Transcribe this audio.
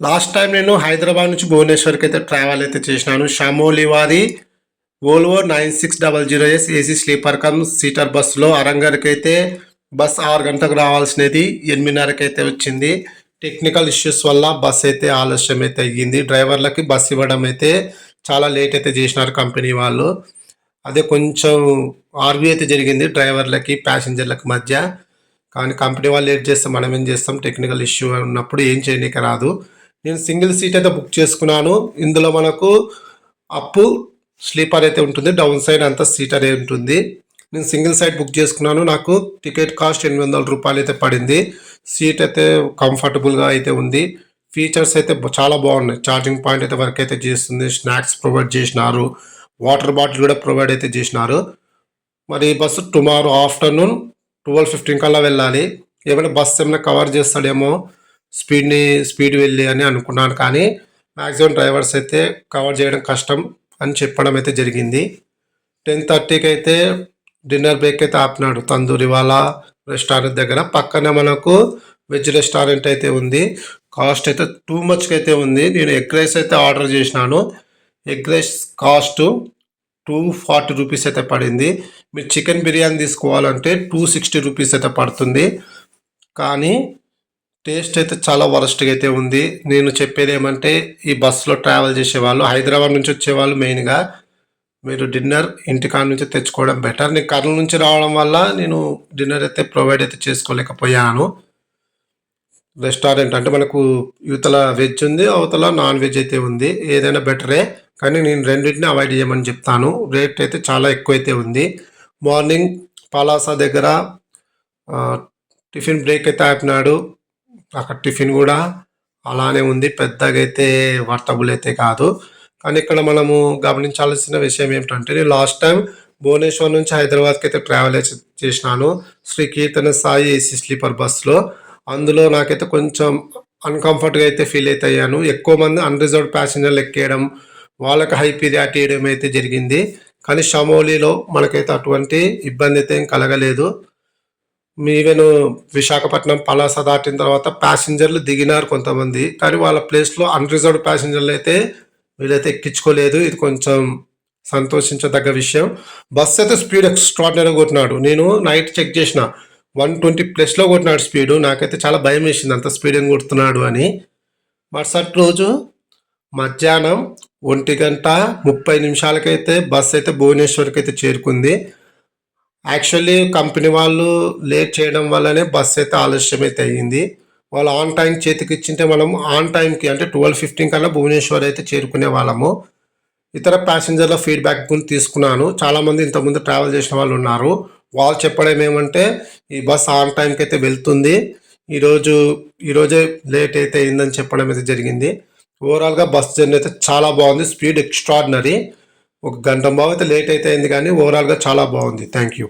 Last time నేను హైదరాబాద్ నుంచి భువనేశ్వర్కి అయితే ట్రావెల్ అయితే చేసినాను. షమోలి వారి Volvo nine six double zero S AC sleeper cum seater బస్సులో అరంగర్కి అయితే బస్ ఆరు గంటలకు రావాల్సినది ఎనిమిదిన్నరకి అయితే వచ్చింది. టెక్నికల్ ఇష్యూస్ వల్ల బస్ అయితే ఆలస్యం అయితే అయ్యింది. డ్రైవర్లకి బస్ ఇవ్వడం అయితే చాలా లేట్ అయితే చేసినారు కంపెనీ వాళ్ళు. అదే కొంచెం ఆర్వీ అయితే జరిగింది డ్రైవర్లకి ప్యాసింజర్లకి మధ్య. కానీ కంపెనీ వాళ్ళు లేట్ చేస్తే మనం ఏం చేస్తాం? టెక్నికల్ ఇష్యూ ఉన్నప్పుడు ఏం చేయడానికి రాదు. నేను సింగిల్ సీట్ అయితే బుక్ చేసుకున్నాను. ఇందులో మనకు అప్పు స్లీపర్ అయితే ఉంటుంది. డౌన్ సైడ్ అంతా సీట్ అనేది ఉంటుంది. నేను సింగిల్ సైడ్ బుక్ చేసుకున్నాను. నాకు టికెట్ కాస్ట్ ఎనిమిది వందల రూపాయలు అయితే పడింది. సీట్ అయితే కంఫర్టబుల్గా అయితే ఉంది. ఫీచర్స్ అయితే చాలా బాగున్నాయి. ఛార్జింగ్ పాయింట్ అయితే వర్క్ అయితే చేస్తుంది. స్నాక్స్ ప్రొవైడ్ చేసినారు. వాటర్ బాటిల్ కూడా ప్రొవైడ్ అయితే చేసినారు. మరి ఈ bus tomorrow afternoon twelve fifteen కల్లా వెళ్ళాలి. ఏమైనా బస్సు ఏమైనా కవర్ చేస్తాడేమో స్పీడ్ని స్పీడ్ వెళ్ళి అని అనుకున్నాను. కానీ మ్యాక్సిమం డ్రైవర్స్ అయితే కవర్ చేయడం కష్టం అని చెప్పడం అయితే జరిగింది. టెన్ థర్టీకి అయితే డిన్నర్ బ్రేక్ అయితే ఆపినాడు తందూరి వాళ్ళ రెస్టారెంట్ దగ్గర. పక్కనే మనకు వెజ్ రెస్టారెంట్ అయితే ఉంది. కాస్ట్ అయితే టూ మచ్కి అయితే ఉంది. నేను ఎగ్ రైస్ అయితే ఆర్డర్ చేసినాను. Egg rice cost two forty rupees అయితే పడింది. మీరు చికెన్ బిర్యానీ తీసుకోవాలంటే టూ సిక్స్టీ రూపీస్ అయితే పడుతుంది. కానీ టేస్ట్ అయితే చాలా వరస్ట్గా అయితే ఉంది. నేను చెప్పేది ఏమంటే ఈ బస్సులో ట్రావెల్ చేసేవాళ్ళు హైదరాబాద్ నుంచి వచ్చేవాళ్ళు మెయిన్గా మీరు డిన్నర్ ఇంటికాడ నుంచి తెచ్చుకోవడం బెటర్. నేను కర్నూలు నుంచి రావడం వల్ల నేను డిన్నర్ అయితే ప్రొవైడ్ అయితే చేసుకోలేకపోయాను. రెస్టారెంట్ అంటే మనకు యువతల వెజ్ ఉంది అవతల నాన్ వెజ్ అయితే ఉంది. ఏదైనా బెటరే కానీ నేను రెండింటిని అవాయిడ్ చేయమని చెప్తాను. రేట్ అయితే చాలా ఎక్కువ అయితే ఉంది. మార్నింగ్ పలాస దగ్గర టిఫిన్ బ్రేక్ అయితే ఆపినాడు. అక్కడ టిఫిన్ కూడా అలానే ఉంది. పెద్దగా అయితే వర్తబుల్ అయితే కాదు. కానీ ఇక్కడ మనము గమనించాల్సిన విషయం ఏమిటంటే నేను లాస్ట్ టైం భువనేశ్వర్ నుంచి హైదరాబాద్కి అయితే ట్రావెల్ చేసినాను. శ్రీ కీర్తన సాయి ఏసీ స్లీపర్ బస్సులో. అందులో నాకైతే కొంచెం అన్కంఫర్ట్గా అయితే ఫీల్ అయితే అయ్యాను. ఎక్కువ మంది అన్రిజర్వ్డ్ ప్యాసింజర్లు ఎక్కేయడం వాళ్ళకి హై పీరియాట్ వేయడం అయితే జరిగింది. కానీ షమోలీలో మనకైతే అటువంటి ఇబ్బంది అయితే ఏం కలగలేదు. ఈవెన్ విశాఖపట్నం పలాస దాటిన తర్వాత ప్యాసింజర్లు దిగినారు కొంతమంది. కానీ వాళ్ళ ప్లేస్లో అన్రిజర్వ్డ్ ప్యాసింజర్లు అయితే వీళ్ళైతే ఎక్కించుకోలేదు. ఇది కొంచెం సంతోషించదగ్గ విషయం. బస్సు అయితే స్పీడ్ ఎక్స్ట్రాడినరీ కొట్టినాడు. నేను నైట్ చెక్ చేసిన. వన్ ట్వంటీ ప్లస్లో కొట్టినాడు స్పీడు. నాకైతే చాలా భయం వేసింది. అంత స్పీడ్ ఏం కొడుతున్నాడు అని. మరుసటి రోజు మధ్యాహ్నం ఒంటి గంట ముప్పై నిమిషాలకైతే బస్ అయితే భువనేశ్వర్కి అయితే చేరుకుంది. యాక్చువల్లీ కంపెనీ వాళ్ళు లేట్ చేయడం వల్లనే బస్ అయితే ఆలస్యం అయితే అయ్యింది. వాళ్ళు ఆన్ టైం చేతికి ఇచ్చింటే మనం ఆన్ టైంకి అంటే ట్వెల్వ్ ఫిఫ్టీన్ కల్లా భువనేశ్వర్ అయితే చేరుకునే వాళ్ళము. ఇతర ప్యాసింజర్ల ఫీడ్బ్యాక్ గురించి తీసుకున్నాను. చాలామంది ఇంతకుముందు ట్రావెల్ చేసిన వాళ్ళు ఉన్నారు. వాళ్ళు చెప్పడం ఏమంటే ఈ బస్ ఆన్ టైంకి అయితే వెళ్తుంది. ఈరోజు ఈరోజే లేట్ అయితే అయిందని చెప్పడం అయితే జరిగింది. ఓవరాల్గా బస్ జర్నీ అయితే చాలా బాగుంది. స్పీడ్ ఎక్స్ట్రాడినరీ ఒక గంట బాగా అయితే లేట్ అయితే అయింది కానీ ఓవరాల్గా చాలా బాగుంది. Thank you